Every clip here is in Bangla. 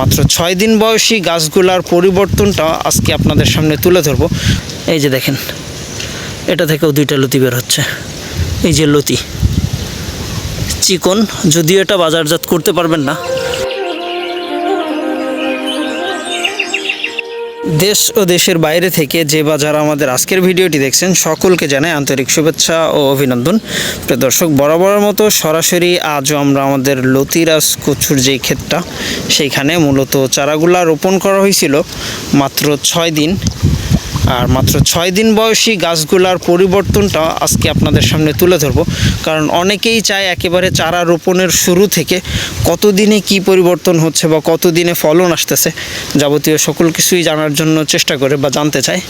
মাত্র ছয় দিন বয়সী গাছগুলার পরিবর্তনটা আজকে আপনাদের সামনে তুলে ধরবো। এই যে দেখেন, এটা থেকেও দুইটা লতি বের হচ্ছে। এই যে লতি, চিকন, যদিও এটা বাজারজাত করতে পারবেন না দেশ ও দেশের বাইরে থেকে যে বা যারা আমাদের আজকের ভিডিওটি দেখছেন, সকলকে জানাই আন্তরিক শুভেচ্ছা ও অভিনন্দন। প্রিয় দর্শক, বরাবরের মতো সরাসরি আজও আমরা আমাদের লতিরাজ কচুর যে ক্ষেতটা, সেইখানে মূলত চারাগুলা রোপণ করা হয়েছিল মাত্র ছয় দিন। আর মাত্র ছয় দিন বয়সী গাছগুলার পরিবর্তনটা আজকে আপনাদের সামনে তুলে ধরবো। কারণ অনেকেই চায় একেবারে চারা রোপণের শুরু থেকে কতদিনে কি পরিবর্তন হচ্ছে বা কতদিনে ফলন আসতেছে যাবতীয় সকল কিছুই জানার জন্য চেষ্টা করে বা জানতে চায়।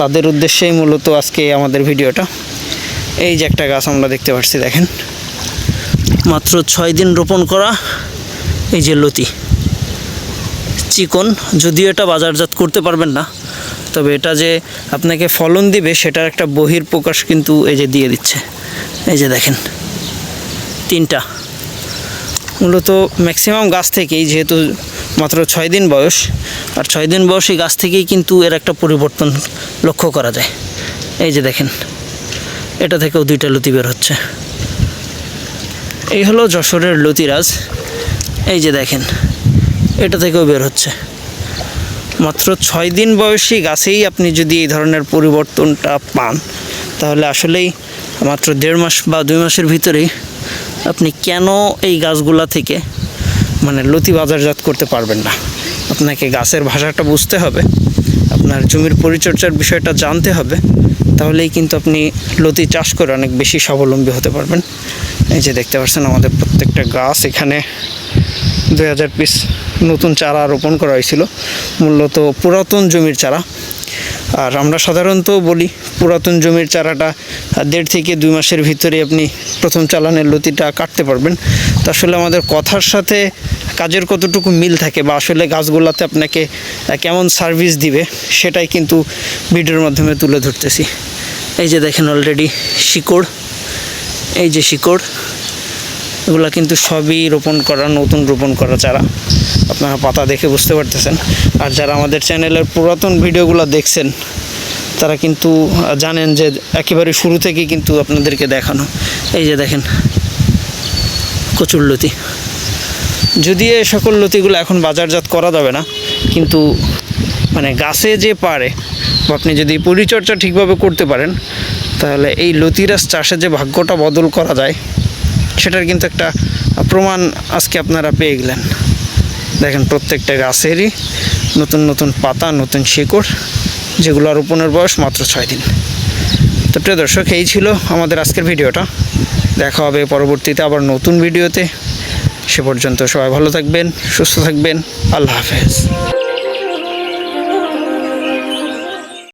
তাদের উদ্দেশ্যেই মূলত আজকে আমাদের ভিডিওটা। এই যে একটা গাছ আমরা দেখতে পাচ্ছি, দেখেন। মাত্র ছয় দিন রোপণ করা এই যে লতি। চিকন, যদিও এটা বাজারজাত করতে পারবেন না। তবে এটা যে আপনাকে ফলন দিবে, সেটার একটা বহির প্রকাশ কিন্তু এই যে দিয়ে দিচ্ছে। এই যে দেখেন, তিনটা। মূলত ম্যাক্সিমাম গাছ থেকেই, যেহেতু মাত্র ছয় দিন বয়স, আর ছয় দিন বয়সী গাছ থেকেই কিন্তু এর একটা পরিবর্তন লক্ষ্য করা যায়। এই যে দেখেন, এটা থেকেও দুইটা লতি বের হচ্ছে। এই হলো যশোরের লতিরাজ। এই যে দেখেন, এটা থেকেও বের হচ্ছে। মাত্র ছয় দিন বয়সী গাছেই আপনি যদি এই ধরনের পরিবর্তনটা পান, তাহলে আসলেই মাত্র দেড় মাস বা দুই মাসের ভিতরেই আপনি কেন এই গাছগুলা থেকে মানে লতি বাজারজাত করতে পারবেন না? আপনাকে গাছের ভাষাটা বুঝতে হবে, আপনার জমির পরিচর্যার বিষয়টা জানতে হবে, তাহলেই কিন্তু আপনি লতি চাষ করে অনেক বেশি স্বাবলম্বী হতে পারবেন। এই যে দেখতে পাচ্ছেন আমাদের প্রত্যেকটা গাছ এখানে দুই হাজার পিস নতুন চারা রোপণ করা হয়েছিল, মূলত পুরাতন জমির চারা। আর আমরা সাধারণত বলি পুরাতন জমির চারাটা দেড় থেকে দুই মাসের ভিতরে আপনি প্রথম চালানের লতিটা কাটতে পারবেন। তো আসলে আমাদের কথার সাথে কাজের কতটুকু মিল থাকে বা আসলে গাছগুলোতে আপনাকে কেমন সার্ভিস দিবে, সেটাই কিন্তু ভিডিওর মাধ্যমে তুলে ধরতেছি। এই যে দেখেন অলরেডি শিকড়, এই যে শিকড় এগুলো কিন্তু সবই রোপণ করা, নতুন রোপণ করা চারা আপনারা পাতা দেখে বুঝতে পারতেছেন। আর যারা আমাদের চ্যানেলের পুরাতন ভিডিওগুলো দেখছেন, তারা কিন্তু জানেন যে একেবারে শুরু থেকেই কিন্তু আপনাদেরকে দেখানো। এই যে দেখেন, কচুর লতি। যদি এ সকল লতিগুলো এখন বাজারজাত করা যাবে না, কিন্তু মানে গাছে যে পারে আপনি যদি পরিচর্যা ঠিকভাবে করতে পারেন, তাহলে এই লতিরাস চাষে যে ভাগ্যটা বদল করা যায় সেটার কিন্তু একটা প্রমাণ আজকে আপনারা পেয়ে গেলেন। দেখেন প্রত্যেকটা গাছেরই নতুন নতুন পাতা, নতুন শিকড়, যেগুলো রোপণের বয়স মাত্র ছয় দিন। তো প্রিয় দর্শক, এই ছিল আমাদের আজকের ভিডিওটা। দেখা হবে পরবর্তীতে আবার নতুন ভিডিওতে। সে পর্যন্ত সবাই ভালো থাকবেন, সুস্থ থাকবেন। আল্লাহ হাফেজ।